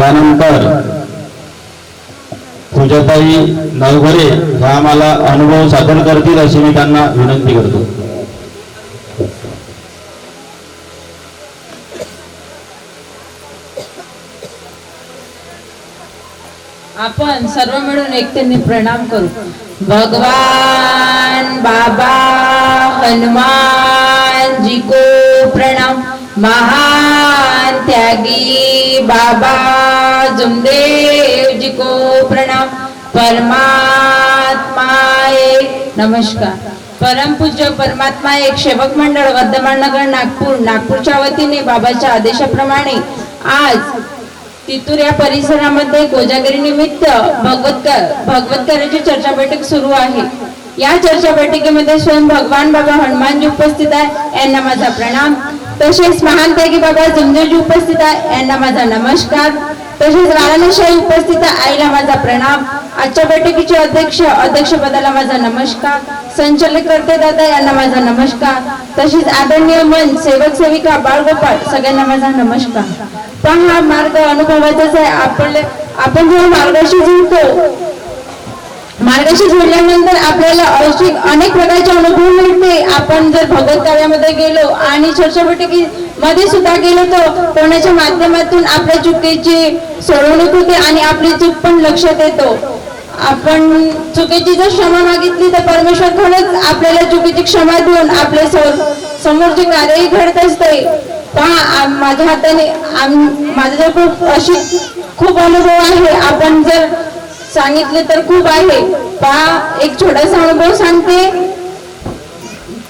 यानंतर पूजाताई नवघरे ह्या आम्हाला अनुभव सादर करतील अशी मी त्यांना विनंती करतो. आपण सर्व मिळून एकतेने प्रणाम करू. भगवान बाबा हनुमान जी को महान त्यागी बाबा जुमदेव जी को प्रणाम. परमात्मा एक नमस्कार. परमपूज्य परमात्मा एक सेवक मंडळ वर्धमान नगर नागपूर नागपूरच्या वतीने बाबाच्या आदेशाप्रमाणे आज तितूर या परिसरामध्ये कोजागिरी निमित्त भगवतकर भगवतकराची चर्चा बैठक सुरू आहे. या चर्चा बैठकीमध्ये स्वयं भगवान बाबा हनुमानजी उपस्थित आहे यांना माझा प्रणाम. तसेच महान बाबा जुमदेवजी उपस्थित आहे यांना माझा नमस्कार. तसेच राणाशाही उपस्थित आईला माझा प्रणाम. आजच्या बैठकीचे अध्यक्ष अध्यक्षपदाला माझा नमस्कार. संचालककर्ते दादा यांना माझा नमस्कार. तसेच आदरणीय मन सेवक सेविका बाळगोपाळ सगळ्यांना माझा नमस्कार. पण हा मार्ग अनुभवाचाच आहे आपण आपण जेव्हा मार्गाशी जुळतो मार्गाशी जोडल्यानंतर आपल्याला अशी अनेक प्रकारचे अनुभव मिळते. आपण जर भगवत कार्यामध्ये गेलो आणि चर्चा मध्ये सुद्धा गेलो तर कोणाच्या माध्यमातून आपल्या चुकीची सोडवणूक होते आणि आपली चूक पण लक्षात येतो. आपण चुकीची जर क्षमा मागितली तर परमेश्वर खरंच आपल्याला चुकीची क्षमा देऊन आपले सो- समोरचे कार्यही घडत असते पहा आम- माझ्या हाताने आम- माझा जर खूप अशी खूप अनुभव आहे. आपण जर सांगितले तर खूप आहे. पहा एक छोटासा अनुभव सांगते.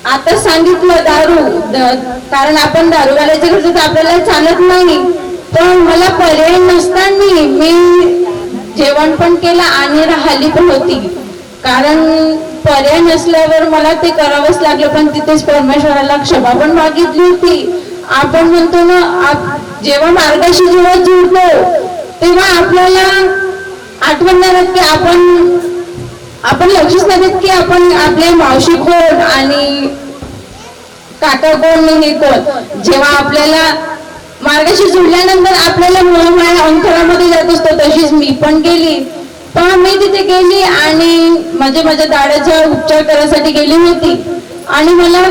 आता सांगितलं दारू कारण आपण दारू घालायचं घरचं तर आपल्याला चालत नाही. पण मला पर्याय नसताना मी जेवण पण केलं आणि राहिली पण होती. कारण पर्याय नसल्यावर मला ते करावंच लागलं पण तिथेच परमेश्वराला क्षमा पण मागितली होती. आपण म्हणतो ना जेव्हा मार्गाशी जेव्हा जुळतो तेव्हा आपल्याला आठवण नाही की आपण आपण लक्षच नाही की आपण आपले मावशी कोण आणि काका कोण हे कोण. जेव्हा आपल्याला मार्गाशी जुळल्यानंतर आपल्याला मोहमाया अंतरामध्ये जात असतो तशीच मी पण गेली. पण मी तिथे गेली आणि माझ्या माझ्या दाडाचा उपचार करायसाठी गेली होती. आणि मला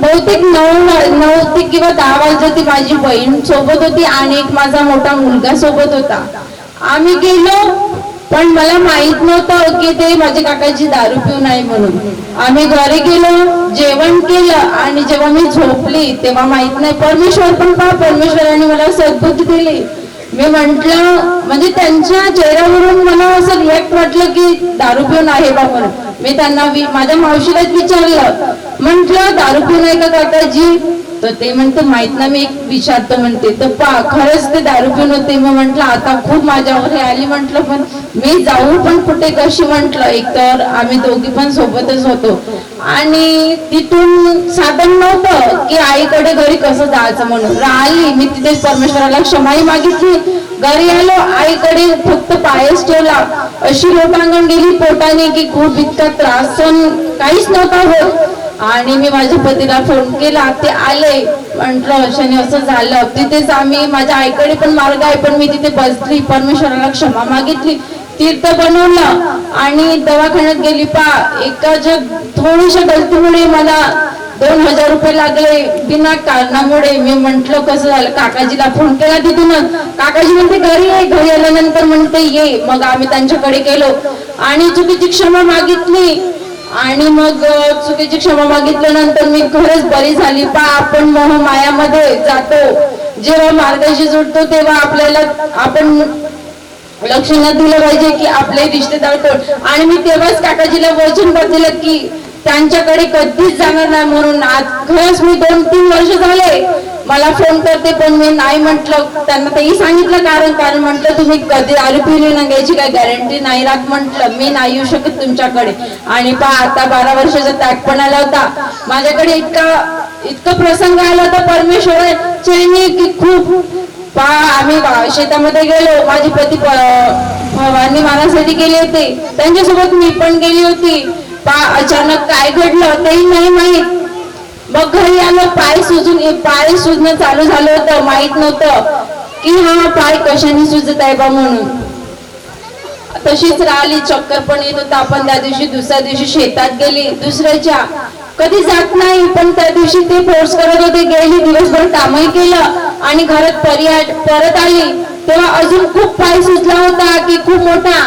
बहुतेक नऊ नऊ ते किंवा दहा वाजता ती माझी बहीण सोबत होती आणि एक माझा मोठा मुलगा सोबत होता. आम्ही गेलो पण मला माहीत नव्हतं की ते माझ्या काकाची दारू पिऊन आहे म्हणून. आम्ही घरी गेलो जेवण केलं आणि जेव्हा मी झोपली तेव्हा माहीत नाही परमेश्वर पण पा परमेश्वराने मला सद्बुद्धी दिली? मी म्हंटल म्हणजे त्यांच्या चेहऱ्यावरून मला असं रिॲक्ट वाटलं की दारू पिऊन आहे बा म्हणून. मी त्यांना माझ्या मावशीलाच विचारलं. म्हटलं दारू पिऊन आहे का काकाजी? तर ते म्हणते माहीत ना मी एक विचारतो म्हणते. तर पा खरंच ते दारू पिऊन होते. मग म्हंटल आता खूप माझ्यावर हे आली. म्हंटल पण मी जाऊ पण कुठे कशी? म्हंटल एकतर आम्ही दोघी पण सोबतच होतो. आणि तिथून साधन नव्हतं की आईकडे घरी कसं जायचं म्हणून. आली मी तिथे परमेश्वराला क्षमाही मागितली. घरी आलो आईकडे फक्त पायच ठेवला. अशी लोटांगण गेली पोटाने की खूप इतका त्रास काहीच नव्हता होत. आणि मी माझ्या पतीला फोन केला ते आले. म्हटलं वर्षाने असं झालं. तिथेच आम्ही माझ्या आईकडे पण मार्ग आहे पण मी तिथे बसली परमेश्वराला क्षमा मागितली तीर्थ बनवलं. आणि दवाखान्यात गेली पा एकाच्या थोडीशा गलतीमुळे मला दोन हजार रुपये लागले बिना कारणामुळे. मी म्हंटल कसं झालं? काकाजीला फोन केला तिथूनच. काकाजी म्हणते घरी ये घरी आल्यानंतर म्हणते ये. मग आम्ही त्यांच्याकडे गेलो. आणि चुकीची क्षमा मागितली. आणि मग चुकीची क्षमा मागितल्यानंतर मी खरंच बरी झाली. पा आपण मोह मायामध्ये जातो. जेव्हा मार्गाशी जुडतो तेव्हा आपल्याला आपण लक्ष न दिलं पाहिजे की आपले रिश्तेदार कोण. आणि मी तेव्हाच काकाजीला वचन दिलं की त्यांच्याकडे कधीच जाणार नाही म्हणून आज. खरंच मी दोन तीन वर्ष झाले मला फोन करते पण मी नाही म्हटलं. त्यांना तेही सांगितलं कारण कारण म्हटलं तुम्ही कधी दारू पिली ना घ्यायची काय गॅरंटी नाही राहत म्हंटल. मी नाही येऊ शकत तुमच्याकडे. आणि पहा आता बारा वर्षाचा त्याग पण आला होता. माझ्याकडे इतका इतका प्रसंग आला होता परमेश्वराचे की खूप पहा आम्ही शेतामध्ये गेलो. माझे पती भवानी फवारणी गेले होते. त्यांच्यासोबत मी पण गेली होती. पहा अचानक काय घडलं तेही नाही माहीत. मग घरी आलो पाय सुजून पाय सुजणं चालू झालं होतं माहीत नव्हतं की हा पाय कशाने सुजत आहे बा म्हणून. तशीच राहिली चक्कर पण येत होता. आपण त्या दिवशी दुसऱ्या दिवशी शेतात गेली. दुसऱ्याच्या कधी जात नाही पण त्या दिवशी ते फोर्स करत होते. गेली दिवसभर कामही केलं आणि घरात परी परत आली. तेव्हा अजून खूप पाय सुचला होता की खूप मोठा.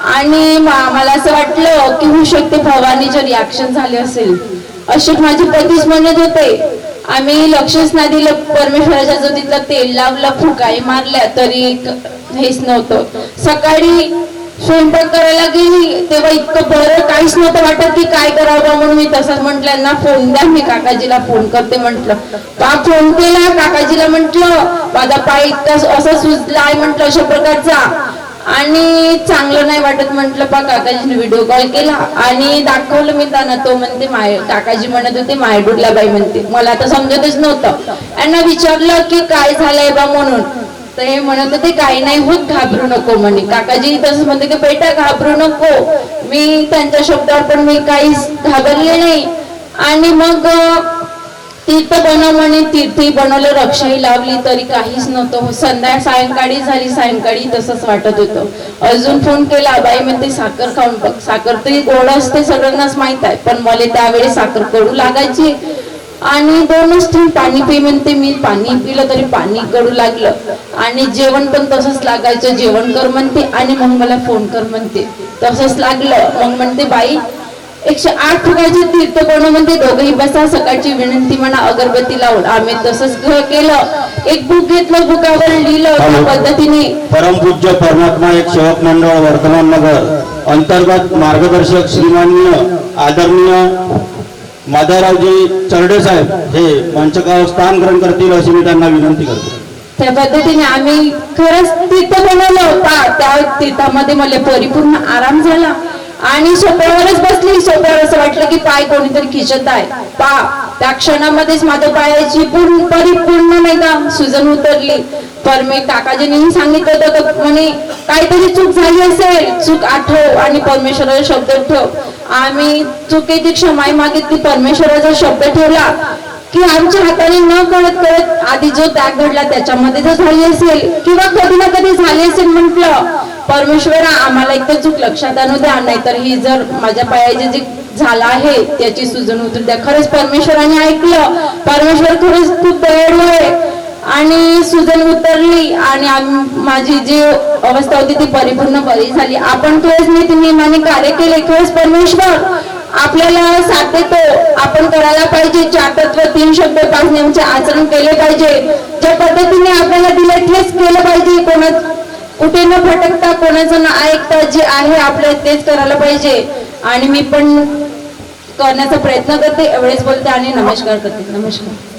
आणि मला असं वाटलं की होऊ शकते भवानीचे रिॲक्शन झाले असेल. असे माझे पतीच म्हणत होते आम्ही लक्षच नाही दिलं परमेश्वराच्या जो तिथलं तेल लावलं फुकाई मारल्या तरी हेच नव्हतं. सकाळी स्वयंपाक करायला गेली तेव्हा इतकं बरं काहीच नव्हतं वाटत की काय करावं म्हणून मी तसंच म्हटलं ना फोन द्या मी काकाजीला फोन करते म्हंटल. का फोन केला काकाजीला म्हंटल माझा पाय इतका असा सुजला आहे म्हंटल अशा प्रकारचा. आणि चांगलं नाही वाटत म्हंटल पा काकाजीने व्हिडिओ कॉल केला आणि दाखवलं मी त्यांना. तो म्हणते माय काकाजी म्हणत होते मायडूरला बाई म्हणते. मला आता समजतच नव्हतं. यांना विचारलं की काय झालंय बा म्हणून. तर हे म्हणत होते काही नाही होत घाबरू नको म्हणे. काकाजी तसंच म्हणते की बेटा घाबरू नको. मी त्यांच्या शब्दावर पण मी काहीच घाबरले नाही. आणि मग तीर्थ बनव म्हणे तीर्थही बनवलं रक्षाही लावली तरी काहीच नव्हतं. हो, संध्या सायंकाळी झाली सायंकाळी तसंच वाटत होतं. अजून फोन केला बाई म्हणते साखर खाऊन बघ. साखर तरी गोड असते सगळ्यांनाच माहीत आहे पण मला त्यावेळी साखर कडू लागायची आणि दोनच थेंब पाणी पी म्हणते मी पाणी पिलं तरी पाणी कडू लागलं. आणि जेवण पण तसंच लागायचं जेवण कर म्हणते आणि मग मला फोन कर म्हणते. तसंच लागलं. मग म्हणते बाई एकशे आठ फुगाचे तीर्थ कोण म्हणते दोघही बसा सकाळची विनंती म्हणा अगरबत्ती लावून आम्ही तसंच घ- केलं. एक बुक घेतलं बुकावर लिहिलं त्या. पद्धतीने. परमपूज्य परमात्मा एक सेवक मंडळ वर्तमान नगर अंतर्गत मार्गदर्शक श्रीमान्य आदरणीय माधवरावजी चरडे साहेब हे मंचकावर स्थान ग्रहण करतील अशी मी त्यांना विनंती करतो. त्या पद्धतीने आम्ही खरंच तीर्थ बनवलं होता. त्या तीर्थामध्ये मला परिपूर्ण आराम झाला. आणि सोप्यावरच बसली. सोप्यावर असं वाटलं की पाय कोणीतरी खिचत आहे. पा त्या क्षणामध्येच माझ्या पायाची पूर्ण परिपूर्ण नाही का सुजन उतरली. पर मी काकाजींनी सांगितलं होतं का म्हणे काहीतरी चूक झाली असेल. चूक आठव आणि परमेश्वराचा शब्द ठेव आम्ही चुकीची क्षमाई मागितली. परमेश्वराचा शब्द ठेवला. की आमच्या हाताने न कळत कळत आधी जो त्याग घडला त्याच्यामध्ये जर झाली असेल किंवा कधी ना कधी झाली असेल म्हटलं परमेश्वरा आम्हाला एक तर चूक लक्षात आणू द्या नाहीतर ही जर माझ्या पायाचे जे झाला आहे त्याची सुजन उतरू द्या. खरंच परमेश्वराने ऐकलं. परमेश्वर खरंच खूप दयाळू आहे. आणि सुजन उतरली आणि माझी जी अवस्था होती ती परिपूर्ण बरी झाली. आपण खरंच नीती नियमाने कार्य केले. खरंच परमेश्वर आपल्याला साथ आपण करायला पाहिजे. चार तत्व तीन शब्द पाच नियमचे आचरण केले पाहिजे. ज्या पद्धतीने आपल्याला दिले तेच केलं पाहिजे. कोणा कुठे न भटकता कोणाचं न ऐकता जे आहे आपलं तेच करायला पाहिजे. आणि मी पण करण्याचा प्रयत्न करते. एवढेच बोलते आणि नमस्कार करते. नमस्कार.